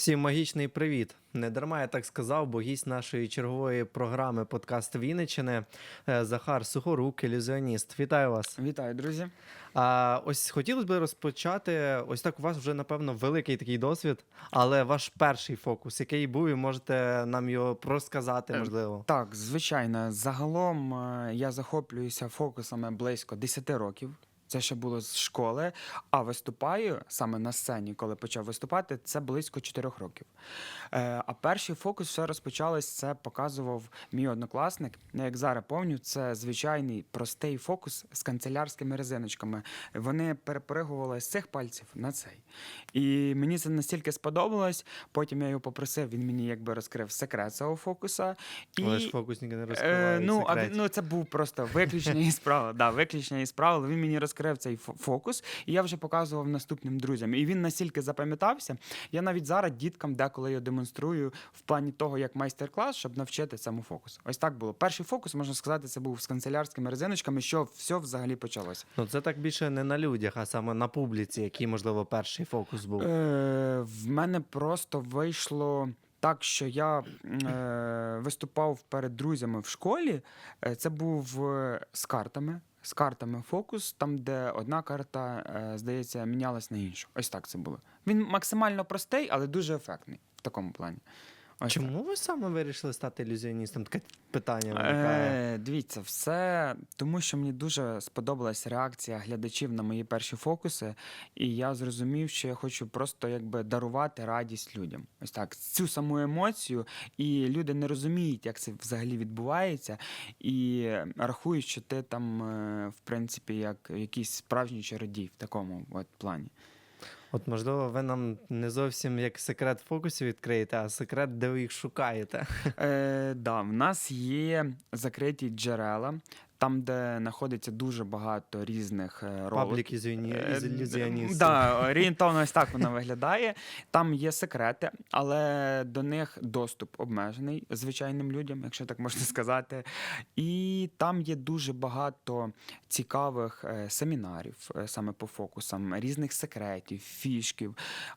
Всім магічний привіт. Не дарма я так сказав, бо гість нашої чергової програми подкаст Вінниччини е, Захар Сухорук, ілюзіоніст. Вітаю вас. Вітаю, друзі. А ось хотілося б розпочати. Ось так у вас вже напевно великий такий досвід, але ваш перший фокус, який був, і можете нам його розказати, Е, можливо. Так, звичайно, загалом е, я захоплююся фокусами близько 10 років. Це ще було з школи, а виступаю саме на сцені, коли почав виступати, це близько 4 років. Е, а перший фокус все розпочалось, це показував мій однокласник. Я як зараз пам'ятаю, це звичайний простий фокус з канцелярськими резиночками. Вони перепригували з цих пальців на цей. І мені це настільки сподобалось. Потім я його попросив, він мені якби розкрив секрет цього фокуса. І... Але ж фокусники не Е, ну, а, ну, це був просто виключення із правил. Да, виключення із правил. Він мені розкрив цей фо- фокус, і я вже показував наступним друзям. І він настільки запам'ятався. Я навіть зараз діткам деколи його демонструю в плані того, як майстер-клас, щоб навчити цьому фокусу. Ось так було. Перший фокус, можна сказати, це був з канцелярськими резиночками, що все взагалі почалося. Ну це так більше не на людях, а саме на публіці, який, можливо, перший фокус був. Е, в мене просто вийшло. Так, що я е, виступав перед друзями в школі, Е, це був е, з картами. З картами фокус, там, де одна карта, е, здається, мінялась на іншу. Ось так це було. Він максимально простий, але дуже ефектний в такому плані. Ось так. Чому ви саме вирішили стати ілюзіоністом? Таке питання виникає. Е, дивіться, все тому, що мені дуже сподобалась реакція глядачів на мої перші фокуси, і я зрозумів, що я хочу просто якби дарувати радість людям. Ось так, цю саму емоцію, і люди не розуміють, як це взагалі відбувається, і рахують, що ти там, е, в принципі, як якийсь справжній чародій в такому от плані. От, можливо, ви нам не зовсім як секрет фокусів відкриєте, а секрет, де ви їх шукаєте. Е, да, в нас є закриті джерела, там, де знаходиться дуже багато різних е. Паблік Е, ілюзіоністів. Да, орієнтовно ось так вона виглядає. Там є секрети, але до них доступ обмежений звичайним людям, якщо так можна сказати. І там є дуже багато цікавих е, семінарів саме по фокусам, різних секретів, фішків.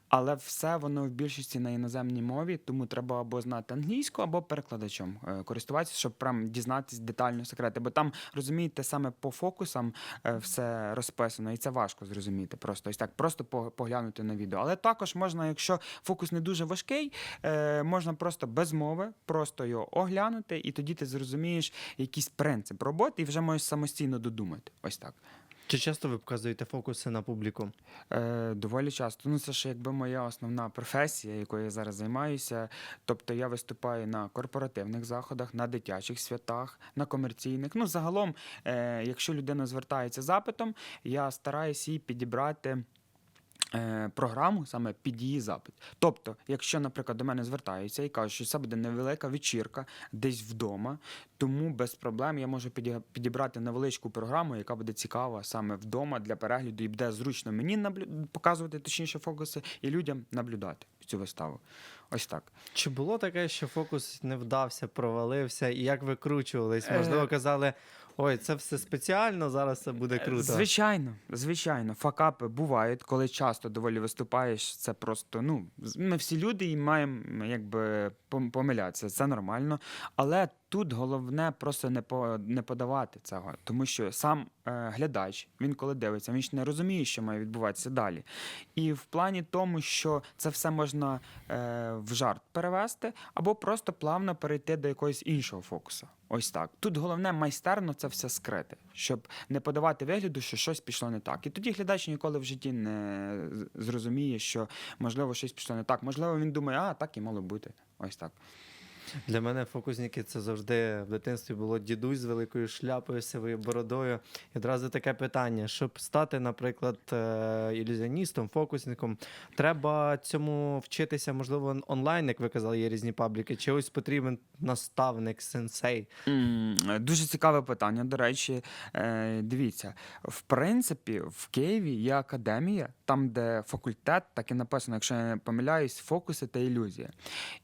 Але все воно в більшості на іноземній мові, тому треба або знати англійську, або перекладачом користуватися, щоб прям дізнатись детально секрети. Бо там, розумієте, саме по фокусам е, все розписано, і це важко зрозуміти. Просто ось так, просто поглянути на відео. Але також можна, якщо фокус не дуже важкий, е, можна просто без мови, просто його оглянути, і тоді ти зрозумієш якийсь принцип роботи, і вже можеш самостійно додумати. Ось так. Чи часто ви показуєте фокуси на публіку? Е, доволі часто. Ну, це ж якби моя основна професія, якою я зараз займаюся. Тобто я виступаю на корпоративних заходах, на дитячих святах, на комерційних. Ну, загалом, е, якщо людина звертається запитом, я стараюся їй підібрати. Е, Програму саме під її запит. Тобто, якщо, наприклад, до мене звертаються і кажуть, що це буде невелика вечірка десь вдома, тому без проблем я можу піді- підібрати невеличку програму, яка буде цікава саме вдома для перегляду і буде зручно мені наблю... показувати точніше фокуси і людям наблюдати цю виставу. Ось так. Чи було таке, що фокус не вдався, провалився, і як викручувались? Е. Можливо, казали, ой, це все спеціально, зараз це буде Е, круто. Звичайно, звичайно, факапи бувають, коли часто доволі виступаєш. Це просто ну ми всі люди і маємо якби пом- помилятися. Це нормально. Але тут головне просто не по не подавати цього, тому що сам е, глядач, він коли дивиться, він ж не розуміє, що має відбуватися далі. І в плані тому, що це все можна е, в жарт перевести, або просто плавно перейти до якогось іншого фокусу. Ось так. Тут головне майстерно це все скрити, щоб не подавати вигляду, що щось пішло не так. І тоді глядач ніколи в житті не зрозуміє, що можливо щось пішло не так. Можливо, він думає, а так і мало бути. Ось так. Для мене фокусники це завжди в дитинстві було дідусь з великою шляпою, сивою бородою. І одразу таке питання: щоб стати, наприклад, е, ілюзіоністом, фокусником, треба цьому вчитися, можливо, онлайн, як ви казали, є різні пабліки, чи ось потрібен наставник, сенсей. М, Дуже цікаве питання. До речі, Е, дивіться, в принципі, в Києві є академія, там, де факультет, так і написано, якщо я не помиляюсь, фокуси та ілюзія.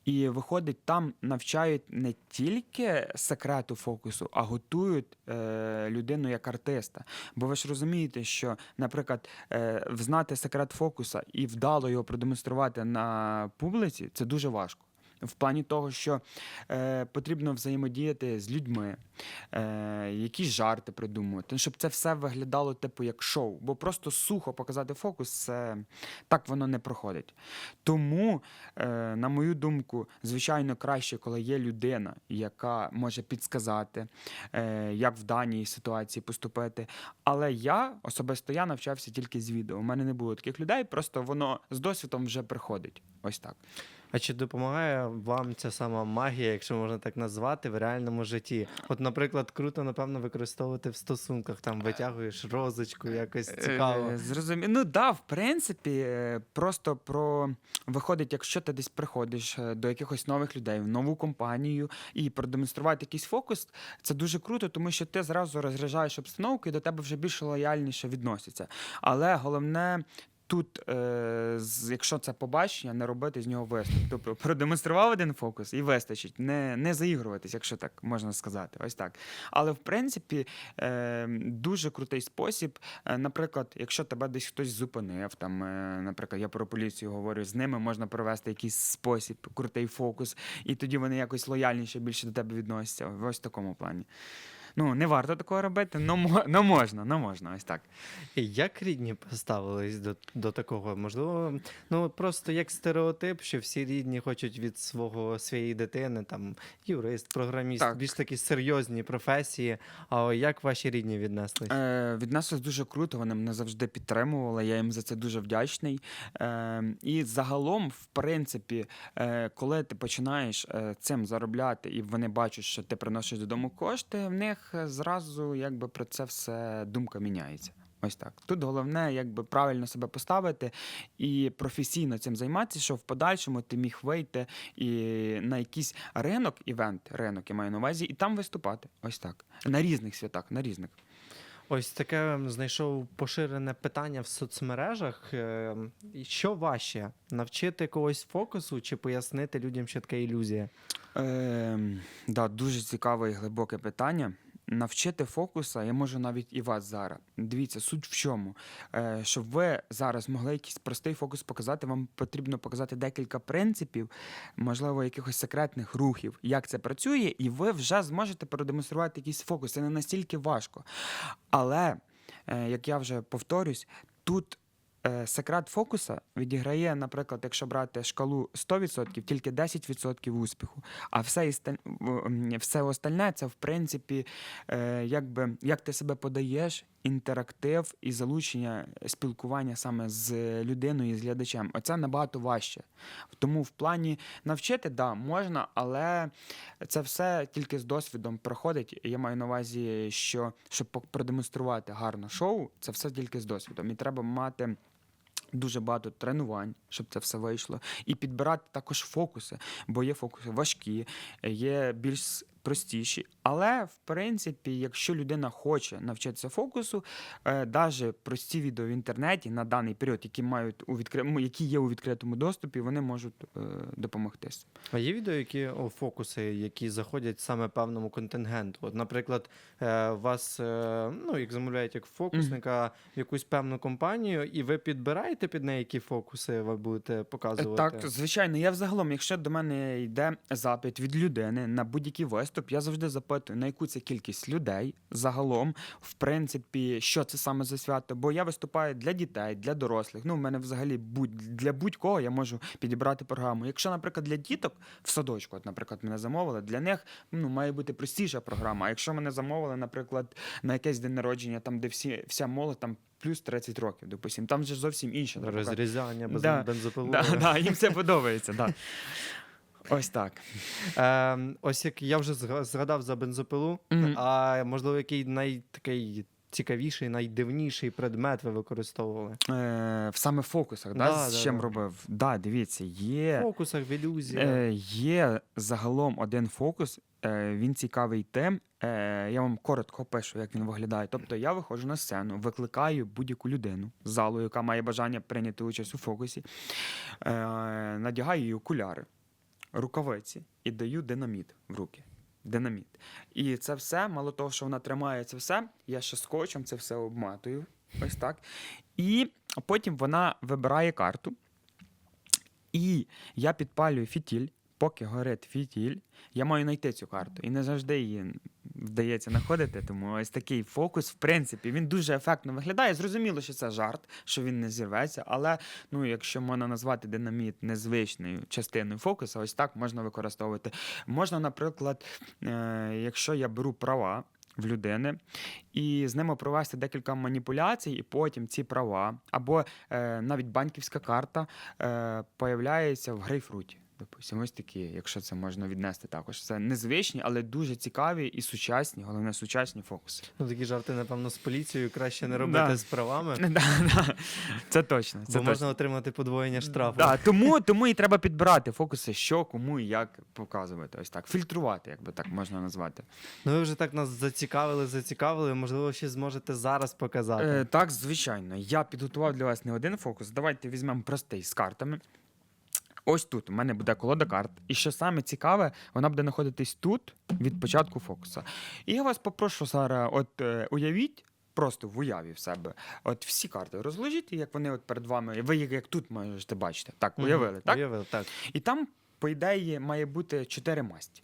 І виходить, там навчають не тільки секрету фокусу, а готують е, людину як артиста. Бо ви ж розумієте, що, наприклад, е, взнати секрет фокуса і вдало його продемонструвати на публіці це дуже важко. В плані того, що е, потрібно взаємодіяти з людьми, е, якісь жарти придумувати, щоб це все виглядало типу як шоу. Бо просто сухо показати фокус, це так воно не проходить. Тому, е, на мою думку, звичайно, краще, коли є людина, яка може підсказати, е, як в даній ситуації поступити. Але я особисто я навчався тільки з відео. У мене не було таких людей, просто воно з досвідом вже приходить. Ось так. А чи допомагає вам ця сама магія, якщо можна так назвати, в реальному житті? От, наприклад, круто, напевно, використовувати в стосунках, там витягуєш розочку, якось цікаво. Е, Зрозуміло. Ну да, в принципі, е, просто про виходить, якщо ти десь приходиш е, до якихось нових людей в нову компанію і продемонструвати якийсь фокус, це дуже круто, тому що ти зразу розряджаєш обстановку і до тебе вже більш лояльніше відносяться. Але головне. Тут, е, якщо це побачення, не робити з нього виступ. Тобто продемонстрував один фокус і вистачить. Не, не заігруватись, якщо так можна сказати. Ось так. Але в принципі е, дуже крутий спосіб. Е, Наприклад, якщо тебе десь хтось зупинив, там, е, наприклад, я про поліцію говорю, з ними можна провести якийсь спосіб, крутий фокус, і тоді вони якось лояльніше більше до тебе відносяться. Ось в такому плані. Ну, не варто такого робити, але можна, но можна, ось так. І як рідні поставились до, до такого? Можливо, ну просто як стереотип, що всі рідні хочуть від свого своєї дитини, там юрист, програміст, Так. більш такі серйозні професії. А як ваші рідні віднеслись? Е, віднеслись дуже круто, вони мене завжди підтримували, я їм за це дуже вдячний. Е, і загалом, в принципі, е, коли ти починаєш е, цим заробляти, і вони бачать, що ти приносиш додому кошти, в них зразу якби про це все думка міняється. Ось так. Тут головне, якби правильно себе поставити і професійно цим займатися, щоб в подальшому ти міг вийти і на якийсь ринок, івент, ринок я маю на увазі, і там виступати. Ось так. На різних святах, на різних. Ось таке знайшов поширене питання в соцмережах. Е, Що важче? Навчити когось фокусу чи пояснити людям, що таке ілюзія? Е, да, дуже цікаве і глибоке питання. Навчити фокуса я можу навіть і вас зараз. Дивіться, суть в чому. Е, щоб ви зараз могли якийсь простий фокус показати, вам потрібно показати декілька принципів, можливо, якихось секретних рухів, як це працює, і ви вже зможете продемонструвати якийсь фокус. Це не настільки важко. Але, е, як я вже повторюсь, тут. Е, Секрет фокуса відіграє, наприклад, якщо брати шкалу 100%, тільки 10% успіху. А все, істаль- все остальне це, в принципі, е, якби, як ти себе подаєш, інтерактив і залучення спілкування саме з людиною, з глядачем. Оце набагато важче. Тому в плані навчити, да, можна, але це все тільки з досвідом проходить. Я маю на увазі, що щоб продемонструвати гарне шоу, це все тільки з досвідом. І треба мати. Дуже багато тренувань, щоб це все вийшло, і підбирати також фокуси, бо є фокуси важкі, є більш простіші. Але в принципі, якщо людина хоче навчитися фокусу, е, навіть прості відео в інтернеті на даний період, які мають у відкри... які є у відкритому доступі, вони можуть е, допомогти. А є відео, які о, фокуси, які заходять саме певному контингенту. От, наприклад, е, вас е, ну, як замовляють як фокусника в якусь певну компанію, і ви підбираєте під неї, які фокуси ви будете Е, показувати. Так, звичайно, я взагалом, якщо до мене йде запит від людини на будь-який виступ, я завжди запитую, на яку це кількість людей загалом, в принципі, що це саме за свято. Бо я виступаю для дітей, для дорослих. Ну, в мене взагалі будь для будь-кого я можу підібрати програму. Якщо, наприклад, для діток в садочку, от, наприклад, мене замовили, для них ну, має бути простіша програма. А якщо мене замовили, наприклад, на якесь день народження, там, де всі, вся молодь там плюс 30 років, допустим, там же зовсім інше. Розрізання без Да, бензопилою. Да, да, їм це подобається, да. Ось так. Е, ось як я вже зга- згадав за бензопилу, Мгм. а можливо, який найцікавіший, цікавіший, найдивніший предмет ви використовували? Е, в саме фокусах, да, Да, з да, чим да. робив? Да, дивіться, В є, фокусах, в ілюзіях. е, є загалом один фокус, е, він цікавий тим. Е, я вам коротко пишу, як він виглядає. Тобто я виходжу на сцену, викликаю будь-яку людину з залу, яка має бажання прийняти участь у фокусі, е, надягаю їй окуляри. Рукавиці і даю динаміт в руки. Динаміт. І це все, мало того, що вона тримає це все, я ще скотчем це все обматую. Ось так. І потім вона вибирає карту. І я підпалюю фітіль, поки горить фітіль, я маю знайти цю карту. І не завжди її вдається знаходити. Тому ось такий фокус, в принципі, він дуже ефектно виглядає. Зрозуміло, що це жарт, що він не зірветься. Але ну, якщо можна назвати динаміт незвичною частиною фокуса, ось так можна використовувати. Можна, наприклад, е- якщо я беру права. В людини і з ними провести декілька маніпуляцій, і потім ці права, або е, навіть банківська карта е, появляється в грейпфруті. Допустимо, ось такі, якщо це можна віднести також. Це незвичні, але дуже цікаві і сучасні, головне сучасні фокуси. Ну, такі жарти, напевно, з поліцією краще не робити Да. з правами, Да, да. Це точно. Це бо можна отримати подвоєння штрафу. Да, тому, тому і треба підбирати фокуси, що, кому і як показувати. Ось так. Фільтрувати, як би так можна назвати. Ну ви вже так нас зацікавили, зацікавили. Можливо, ще зможете зараз показати. Е, так, звичайно. Я підготував для вас не один фокус. Давайте візьмемо простий з картами. Ось тут у мене буде колода карт. І що саме цікаве, вона буде знаходитись тут від початку фокуса. І я вас попрошу зараз, от е, уявіть. Просто в уяві в себе. От всі карти розложіть, як вони от перед вами. Ви їх як тут можете бачити. Так, уявили, так? Уявили, так. І там, по ідеї, має бути чотири масті.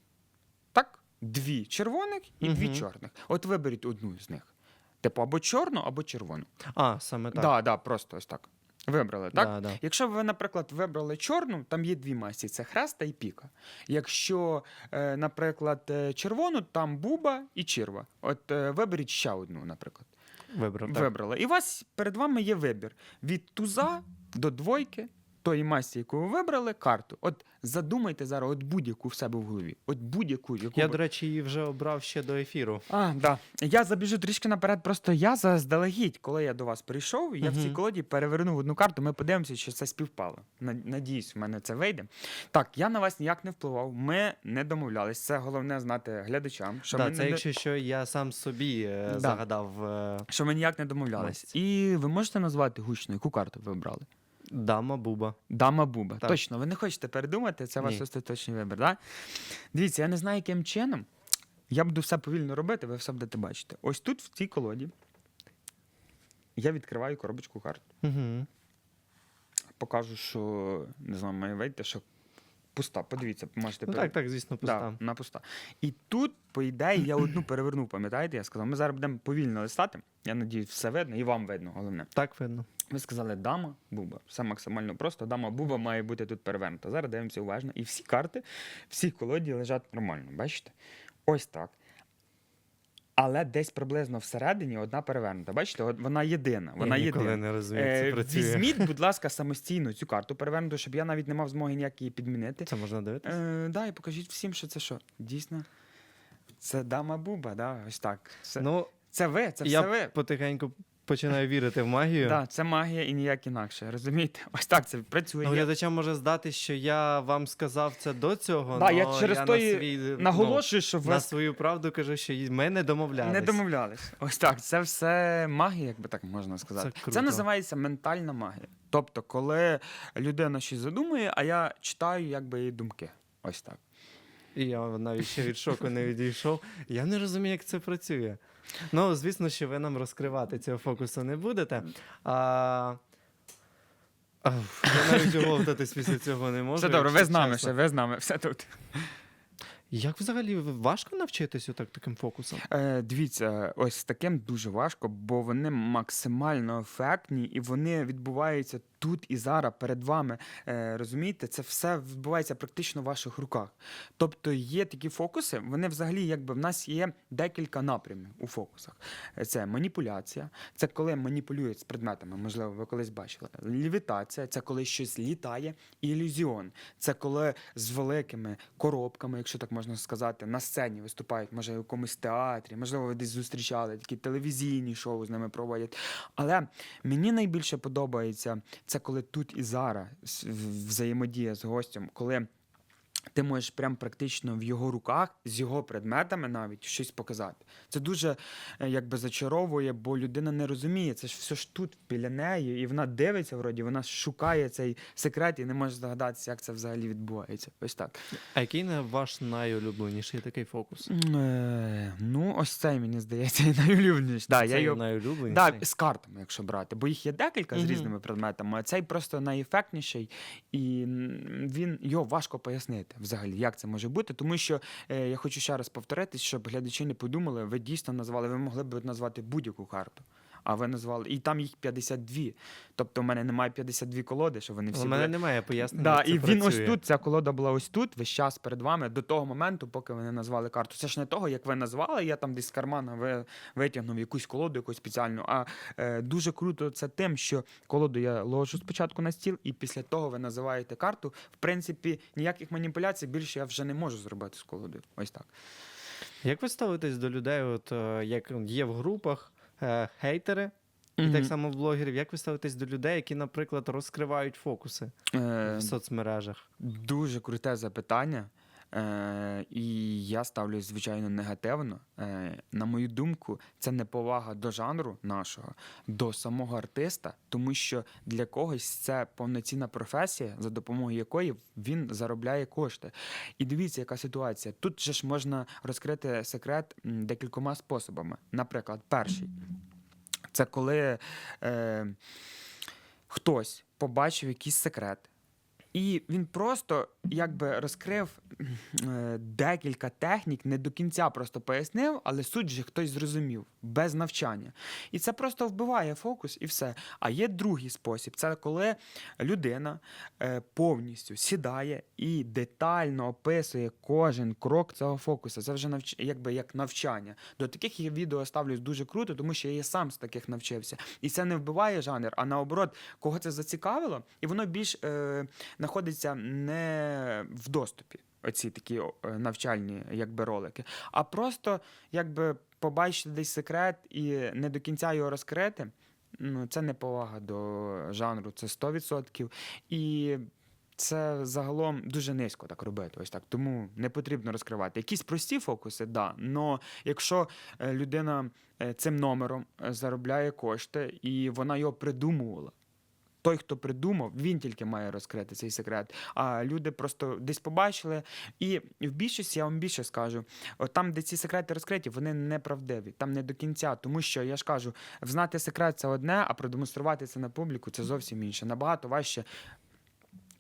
Так? Дві червоних і дві чорних. От виберіть одну з них. Типу, або чорну, або червону. А, саме так. Так, да, да, просто ось так. Вибрали, так? Да, да. Якщо ви, наприклад, вибрали чорну, там є дві масті: це хреста і піка. Якщо, е, наприклад, е, червону, там буба і черва. От е, виберіть ще одну, наприклад. Вибрав. Так. Вибрали. І у вас перед вами є вибір від туза до двойки, тої масті, яку ви вибрали, карту. От задумайте зараз от будь-яку в себе в голові. От будь-яку, яку Я, ви- до речі, її вже обрав ще до ефіру. а, да. Я забіжу трішки наперед. Просто я заздалегідь, коли я до вас прийшов, я в цій Мгм. колоді перевернув одну карту. Ми подивимося, чи це співпало. На- Надіюсь, в мене це вийде. Так, я на вас ніяк не впливав. Ми не домовлялись. Це головне знати глядачам. Що, да, ми це не, якщо що, я сам собі е, Да. загадав е, що ми ніяк не домовлялись. Масті. І ви можете назвати гучно, яку карту ви обрали? Дама Буба. Дама Буба. Так. Точно, ви не хочете передумати, це ваш Ні. остаточний вибір. Да? Дивіться, я не знаю, яким чином. Я буду все повільно робити, ви все будете бачити. Ось тут, в цій колоді, я відкриваю коробочку карт. Угу. Покажу, що не знаю, має вийти, що пуста. Подивіться, можете Ну, пере- так, так, звісно, пуста. Да, вона пуста. І тут, по ідеї, я одну перевернув, пам'ятаєте? Я сказав, ми зараз будемо повільно листати. Я надіюсь, все видно, і вам видно, головне. Так видно. Ви сказали дама, буба. Все максимально просто. Дама буба має бути тут перевернута. Зараз дивимося уважно. І всі карти, всі колоді лежать нормально. Бачите? Ось так. Але десь приблизно всередині одна перевернута. Бачите, от вона єдина. Вона я ніколи єдина. не розумію, це Е, працює. візьміть, будь ласка, самостійно цю карту перевернуту, щоб я навіть не мав змоги ніяк її підмінити. Це можна дивитися? Е, да, і покажіть всім, що це що. Дійсно. Це дама буба, да? ось так. Це, Ну, це ви, це я все ви. потихеньку починаю вірити в магію. Да, це магія і ніяк інакше. Розумієте? Ось так це працює. Ну, Я глядачам може здати, що я вам сказав це до цього. Да, я через то і ну, Наголошую, що ви на свою правду кажу, що ми не домовлялись. не домовлялись. Ось так. Це все магія, як би так можна сказати. Це Це, круто. називається ментальна магія. Тобто, коли людина щось задумує, а я читаю якби її думки. Ось так. І я навіть ще від шоку не відійшов. Я не розумію, як це працює. Ну, звісно, що ви нам розкривати цього фокусу не будете. А... Я навіть оговтатись після цього не можу. все добре, ви якщо з нами чесно. ще, ви з нами, все тут. Як взагалі важко навчитись отак таким фокусом? Е, дивіться, ось таким дуже важко, бо вони максимально ефектні і вони відбуваються тут і зараз перед вами. Е, розумієте, це все відбувається практично в ваших руках. Тобто є такі фокуси, вони взагалі, якби в нас є декілька напрямів у фокусах. Е, Це маніпуляція, це коли маніпулюють з предметами, можливо, ви колись бачили. Лівітація це коли щось літає, ілюзіон. Це коли з великими коробками, якщо так можна сказати, на сцені виступають, може, в якомусь театрі, можливо, ви десь зустрічали такі телевізійні шоу з ними проводять. Але мені найбільше подобається це коли тут і зараз взаємодія з гостем, коли ти можеш прям практично в його руках з його предметами навіть щось показати. Це дуже е, якби зачаровує, бо людина не розуміє. Це ж все ж тут біля неї, і вона дивиться, вроді вона шукає цей секрет і не може здогадатися, як це взагалі відбувається. Ось так. А який не ваш найулюбленіший такий фокус? Е, ну, ось цей мені здається найулюбленіший. Да, я його найулюбленіший? Да, з картами, якщо брати, бо їх є декілька з різними предметами, а цей просто найефектніший, і він його важко пояснити взагалі, як це може бути. Тому що е, я хочу ще раз повторитись, щоб глядачі не подумали, ви дійсно назвали, ви могли б назвати будь-яку карту. А ви назвали, і там їх 52. Тобто, в мене немає 52 колоди, що вони всі У були. мене немає пояснення. Да, як це і він ось тут, ця колода була ось тут, весь час перед вами, до того моменту, поки ви не назвали карту. Це ж не того, як ви назвали, я там десь з кармана ви, витягнув якусь колоду, якусь спеціальну. А е, дуже круто це тим, що колоду я ложу спочатку на стіл, і після того ви називаєте карту. В принципі, ніяких маніпуляцій більше я вже не можу зробити з колодою. Ось так. Як ви ставитесь до людей, от е, як є в групах е, хейтери, і так само блогерів, як ви ставитесь до людей, які, наприклад, розкривають фокуси Е, в соцмережах? Дуже круте запитання. Е, і я ставлюсь, звичайно, негативно. Е, на мою думку, це неповага до жанру нашого, до самого артиста, тому що для когось це повноцінна професія, за допомогою якої він заробляє кошти. І дивіться, яка ситуація. Тут же ж можна розкрити секрет декількома способами. Наприклад, перший це коли е, хтось побачив якийсь секрет. І він просто якби розкрив е, декілька технік, не до кінця просто пояснив, але суть же хтось зрозумів без навчання. І це просто вбиває фокус і все. А є другий спосіб: це коли людина е, повністю сідає і детально описує кожен крок цього фокуса. Це вже навч... якби як навчання. До таких я відео ставлюсь дуже круто, тому що я сам з таких навчився. І це не вбиває жанр, а наоборот, кого це зацікавило, і воно більш е, знаходиться не в доступі. Оці такі е, навчальні якби ролики, а просто якби побачити десь секрет і не до кінця його розкрити. Ну, це не повага до жанру, це 100%. І це загалом дуже низько так робити. Ось так. Тому не потрібно розкривати. Якісь прості фокуси, да. Но якщо е, людина е, цим номером заробляє кошти і вона його придумувала. Той, хто придумав, він тільки має розкрити цей секрет. А люди просто десь побачили. І в більшості, я вам більше скажу, там, де ці секрети розкриті, вони неправдиві, там не до кінця. Тому що я ж кажу, взнати секрет це одне, а продемонструвати це на публіку це зовсім інше. Набагато важче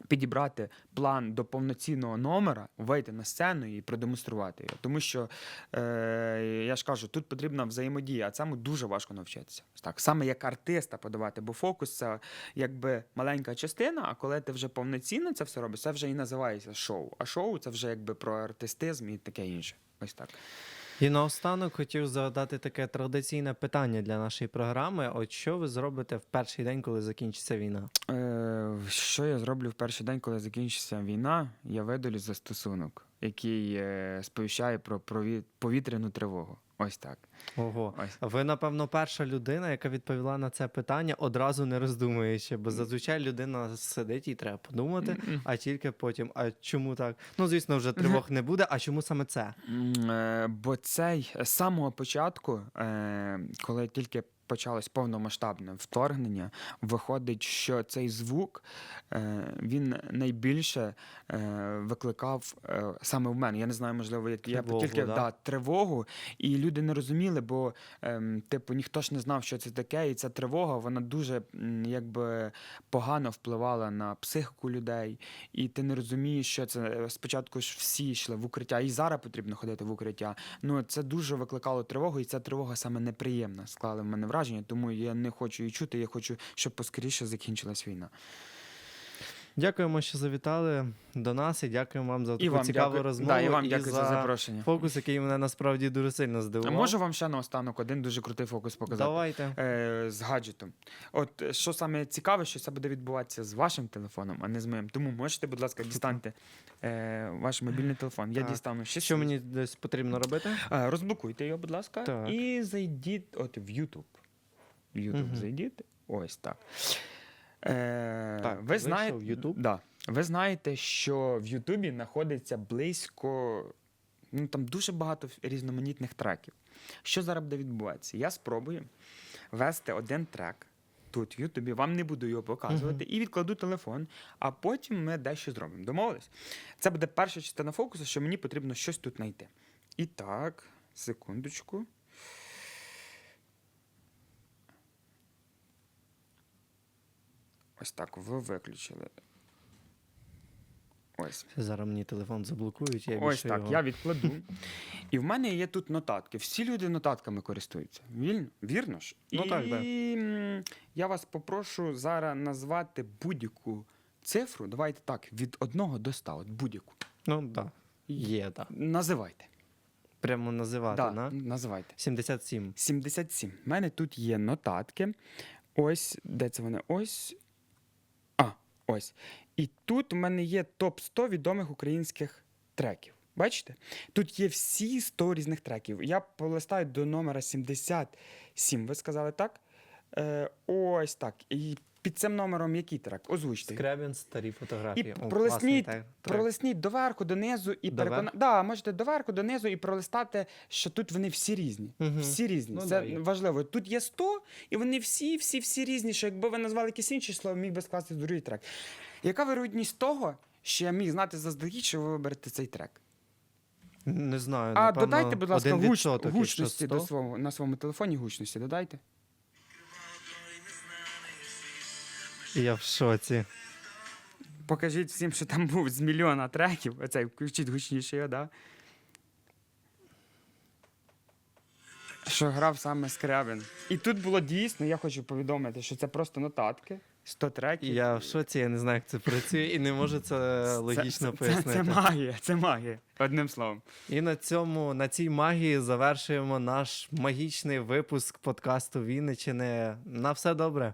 підібрати план до повноцінного номера, вийти на сцену і продемонструвати його. Тому що е, я ж кажу, тут потрібна взаємодія, а цьому дуже важко навчитися. Так, саме як артиста подавати, бо фокус це якби маленька частина, а коли ти вже повноцінно це все робиш, це вже і називається шоу. А шоу це вже якби про артистизм і таке інше. Ось так. І наостанок хотів задати таке традиційне питання для нашої програми. От що ви зробите в перший день, коли закінчиться війна? Е, що я зроблю в перший день, коли закінчиться війна? Я видалю застосунок, який е, сповіщає про повітряну тривогу. Ось так. Ого. Ось. Ви, напевно, перша людина, яка відповіла на це питання, одразу не роздумуючи, бо зазвичай людина сидить і треба подумати, а тільки потім. А чому так? Ну, звісно, вже тривог не буде. А чому саме це? Е, Бо цей з самого початку, е, коли тільки почалось повномасштабне вторгнення, виходить, що цей звук е, він найбільше е, викликав е, саме в мене. Я не знаю, можливо, як я тільки да? да, тривогу, і люди не розуміли, бо ем, типу ніхто ж не знав, що це таке, і ця тривога вона дуже якби погано впливала на психіку людей, і ти не розумієш, що це спочатку ж всі йшли в укриття, і зараз потрібно ходити в укриття. Ну це дуже викликало тривогу, і ця тривога саме неприємна склала в мене враження, тому я не хочу її чути. Я хочу, щоб поскоріше закінчилась війна. Дякуємо, що завітали до нас, і дякуємо вам за І таку вам цікаву дякую. розмову. Да, і вам і дякую за запрошення. фокус, який мене насправді дуже сильно А здивував. можу вам ще наостанок один дуже крутий фокус показати. Давайте. Е, з гаджетом. От що саме цікаве, що це буде відбуватися з вашим телефоном, а не з моїм. Тому можете, будь ласка, дістаньте е, ваш мобільний телефон. Я Так. дістану ще Що мені десь потрібно робити? Е, розблокуйте його, будь ласка, Так. і зайдіть от в YouTube. В YouTube Мгм. зайдіть. Ось так. Е, Так, ви знаєте, YouTube. Да. Ви знаєте, що в Ютубі знаходиться близько, ну там дуже багато різноманітних треків. Що зараз буде відбуватися? Я спробую вести один трек. Тут в Ютубі вам не буду його показувати і відкладу телефон, а потім ми дещо зробимо. Домовились? Це буде перша частина фокусу, що мені потрібно щось тут знайти. І так, секундочку. Ось так, ви виключили. Ось. Зараз мені телефон заблокують, я Ось більше так, його... я відкладу. І в мене є тут нотатки. Всі люди нотатками користуються. Вільно? Вірно ж? Ну і так, да. я вас попрошу зараз назвати будь-яку цифру. Давайте так, від 1 до 100, от будь-яку. Ну, так. Да. Є, так. Називайте. Прямо називати, Да, на? називайте. 77. 77. У мене тут є нотатки. Ось, де це вони? Ось. Ось. І тут в мене є топ-100 відомих українських треків. Бачите? Тут є всі 100 різних треків. Я полистаю до номера 77. Ви сказали так? Е, ось так. І під цим номером який трек? Озвучте. Скребін, старі І фотографії. О, пролисніть, трек. пролисніть доверху, донизу і Доверху? переконати. Да, можете доверху, донизу і пролистати, що тут вони всі різні. Мгм. Всі різні. Ну, Це да, є. важливо. Тут є 100, і вони всі, всі, всі різні. Що якби ви назвали якесь інше слово, міг би скласти другий трек. Яка вирогідність того, що я міг знати заздалегідь, що ви виберете цей трек? Не знаю, А напевно, додайте, будь ласка, гуч, якщо гучності до 100. свого на своєму телефоні гучності додайте. Я в шоці. Покажіть всім, що там був з мільйона треків. Оцей включіть гучніше його, да? Що грав саме Скрябін. І тут було дійсно, я хочу повідомити, що це просто нотатки, 100 треків. Я в шоці, я не знаю, як це працює, і не можу це Це- логічно це, пояснити. Це, це магія, це магія. Одним словом. І на цьому, на цій магії завершуємо наш магічний випуск подкасту Вінничини. На все добре.